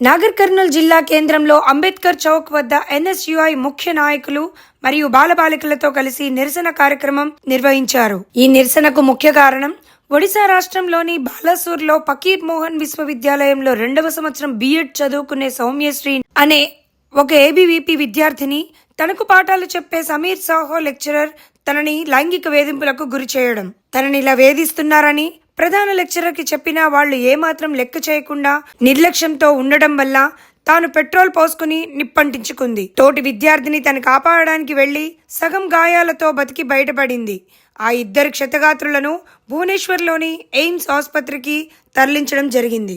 నాగర్ కర్నూల్ జిల్లా కేంద్రంలో అంబేద్కర్ చౌక్ వద్ద ఎన్ఎస్యుఐ ముఖ్య నాయకులు మరియు బాలబాలికలతో కలిసి నిరసన కార్యక్రమం నిర్వహించారు. ఈ నిరసనకు ముఖ్య కారణం ఒడిశా రాష్ట్రంలోని బాలాసూర్లో పకీర్ మోహన్ విశ్వవిద్యాలయంలో రెండవ సంవత్సరం బీఎడ్ చదువుకునే సౌమ్యశ్రీ అనే ఒక ఏబీవీపీ విద్యార్థిని తనకు పాఠాలు చెప్పే సమీర్ సాహో లెక్చరర్ తనని లైంగిక వేధింపులకు గురి చేయడం. తనని ఇలా వేధిస్తున్నారని ప్రధాన లెక్చరర్కి చెప్పినా వాళ్ళు ఏమాత్రం లెక్క చేయకుండా నిర్లక్ష్యంతో ఉండడం వల్ల తాను పెట్రోల్ పోసుకుని నిప్పంటించుకుంది. తోటి విద్యార్థిని తను కాపాడడానికి వెళ్ళి సగం గాయాలతో బతికి బయటపడింది. ఆ ఇద్దరు క్షతగాత్రులను భువనేశ్వర్లోని ఎయిమ్స్ ఆసుపత్రికి తరలించడం జరిగింది.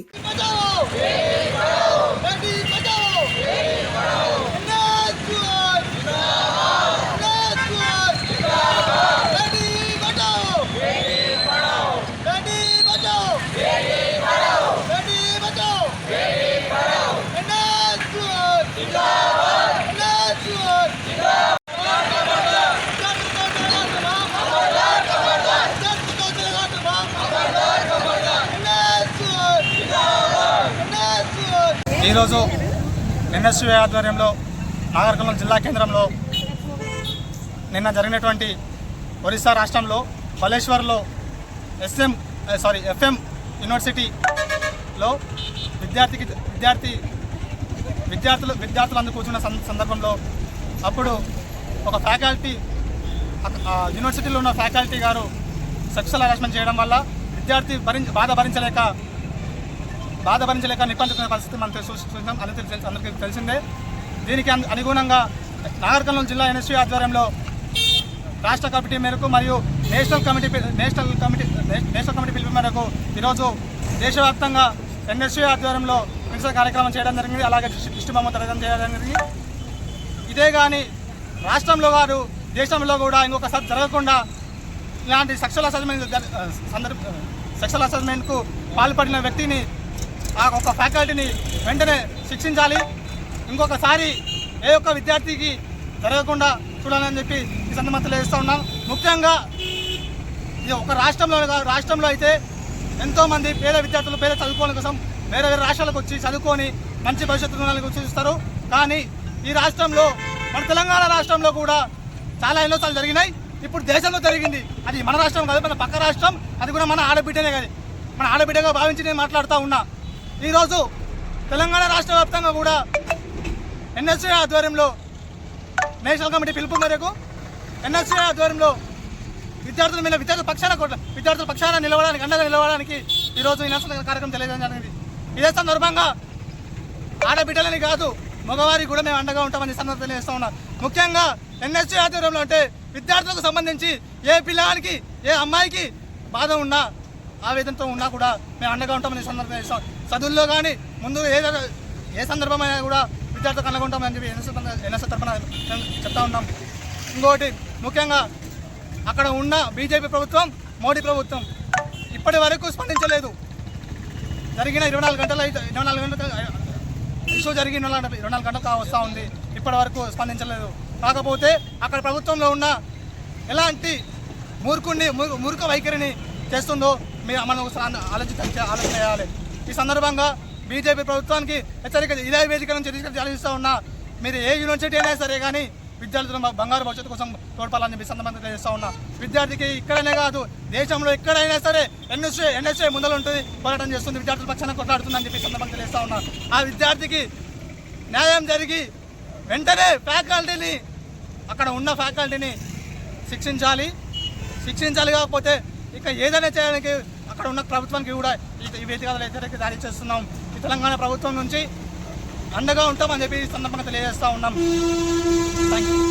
ఈరోజు ఎన్ఎస్యూ ఆధ్వర్యంలో నాగర్కర్నూలు జిల్లా కేంద్రంలో నిన్న జరిగినటువంటి ఒరిస్సా రాష్ట్రంలో బలేశ్వర్లో ఎస్ఎం సారీ ఎఫ్ఎం యూనివర్సిటీలో విద్యార్థికి విద్యార్థి విద్యార్థులు విద్యార్థులు అందు కూర్చున్న సందర్భంలో అప్పుడు ఒక ఫ్యాకల్టీ ఆ యూనివర్సిటీలో ఉన్న ఫ్యాకల్టీ గారు సెక్షువల్ హరాస్మెంట్ చేయడం వల్ల విద్యార్థి భరించ బాధ భరించలేక బాధ భరించలేక నిప్పంచుకునే పరిస్థితి మనం చూస్తున్నాం. అని తెలిసి అందరికీ తెలిసిందే. దీనికి అనుగుణంగా నాగర్కర్నూలు జిల్లా ఎన్ఎస్యూ ఆధ్వర్యంలో రాష్ట్ర కమిటీ మేరకు మరియు national committee national committee national committee పిలుపు మేరకు ఈరోజు దేశవ్యాప్తంగా ఎన్ఎస్యూ ఆధ్వర్యంలో నిరసన కార్యక్రమం చేయడం జరిగింది. అలాగే దిష్టి- దిష్టి బొమ్మ చేయడం జరిగింది. ఇదే కానీ రాష్ట్రంలో గారు దేశంలో కూడా ఇంకొకసారి జరగకుండా ఇలాంటి సెక్షువల్ అసెస్మెంట్ సందర్భ సెక్షువల్ అసెస్మెంట్కు పాల్పడిన వ్యక్తిని ఆ ఒక ఫ్యాకల్టీని వెంటనే శిక్షించాలి. ఇంకొకసారి ఏ ఒక్క విద్యార్థికి జరగకుండా చూడాలని చెప్పి ఈ సందర్భంగా తెలియజేస్తూ ఉన్నాం. ముఖ్యంగా ఇది ఒక రాష్ట్రంలో కాదు, రాష్ట్రంలో అయితే ఎంతోమంది పేద విద్యార్థులు పేద చదువుకోవడం కోసం వేరే వేరే రాష్ట్రాలకు వచ్చి చదువుకొని మంచి భవిష్యత్తు ఉండాలని సూచిస్తారు కానీ ఈ రాష్ట్రంలో మన తెలంగాణ రాష్ట్రంలో కూడా చాలా ఎన్నోసార్లు జరిగినాయి. ఇప్పుడు దేశంలో జరిగింది. అది మన రాష్ట్రం కాదు మన పక్క రాష్ట్రం. అది కూడా మన ఆడబిడ్డనే కాదు. మన ఆడబిడ్డగా భావించి నేను మాట్లాడుతూ ఉన్నా. ఈరోజు తెలంగాణ రాష్ట్ర వ్యాప్తంగా కూడా ఎన్ఎస్సీ ఆధ్వర్యంలో నేషనల్ కమిటీ పిలుపు మేరకు ఎన్ఎస్సీ ఆధ్వర్యంలో విద్యార్థుల మీద విద్యార్థుల పక్షాన విద్యార్థుల పక్షాన నిలవడానికి అండగా నిలవడానికి ఈరోజు ఈ నేషనల్ కార్యక్రమం తెలియజేయడం జరిగింది. ఇదే సందర్భంగా ఆడబిడ్డలని కాదు మగవారికి కూడా మేము అండగా ఉంటామని సందర్భం తెలియజేస్తా ఉన్నాం. ముఖ్యంగా ఎన్ఎస్సీ ఆధ్వర్యంలో అంటే విద్యార్థులకు సంబంధించి ఏ పిల్లవానికి ఏ అమ్మాయికి బాధ ఉన్నా ఆవేదనతో ఉన్నా కూడా మేము అండగా ఉంటామని సందర్భం చేస్తాం చదువుల్లో కానీ ముందు ఏ ఏ సందర్భమైనా కూడా విద్యార్థులకు అండగా ఉంటామని చెప్పి ఎన్ఎస్ఎస్ ఎన్ఎస్ తరఫున చెప్తా ఉన్నాం. ఇంకోటి ముఖ్యంగా అక్కడ ఉన్న బీజేపీ ప్రభుత్వం మోడీ ప్రభుత్వం ఇప్పటి వరకు స్పందించలేదు. జరిగిన ఇరవై నాలుగు గంటల అయితే ఇరవై నాలుగు గంటల ఇష్యూ జరిగి ఇరవై నాలుగు ఇరవై నాలుగు గంటలు వస్తూ ఉంది. ఇప్పటి వరకు స్పందించలేదు. కాకపోతే అక్కడ ప్రభుత్వంలో ఉన్న ఎలాంటి మూర్ఖుణ్ణి మూర్ఖ వైఖరిని చేస్తుందో మీరు మనం ఒకసారి ఆలోచించ ఆలోచన చేయాలి. ఈ సందర్భంగా బీజేపీ ప్రభుత్వానికి హెచ్చరిక ఇదే వేదిక నుంచి ఆలోచిస్తూ ఉన్నా మీరు ఏ యూనివర్సిటీ అయినా సరే కానీ విద్యార్థులు బంగారు భవిష్యత్తు కోసం తోడ్పాలని చెప్పి సందర్భంగా తెలియజేస్తా ఉన్నా. విద్యార్థికి ఇక్కడనే కాదు దేశంలో ఎక్కడైనా సరే ఎన్ఎస్ఏ ఎన్ఎస్ఏ ముందర ఉంటుంది పోరాటం చేస్తుంది విద్యార్థుల పక్షాన కొట్లాడుతుందని చెప్పి సందర్భంగా తెలియజేస్తా ఉన్నా. ఆ విద్యార్థికి న్యాయం జరిగి వెంటనే ఫ్యాకల్టీని అక్కడ ఉన్న ఫ్యాకల్టీని శిక్షించాలి. శిక్షించాలి కాకపోతే ఇక ఏదైనా చేయడానికి అక్కడ ఉన్న ప్రభుత్వానికి కూడా ఈ- వేదికలు హెచ్చరిక జారీ చేస్తున్నాం. ఈ తెలంగాణ ప్రభుత్వం నుంచి అండగా ఉంటామని చెప్పి ఈ సందర్భంగా తెలియజేస్తా ఉన్నాం. Thank you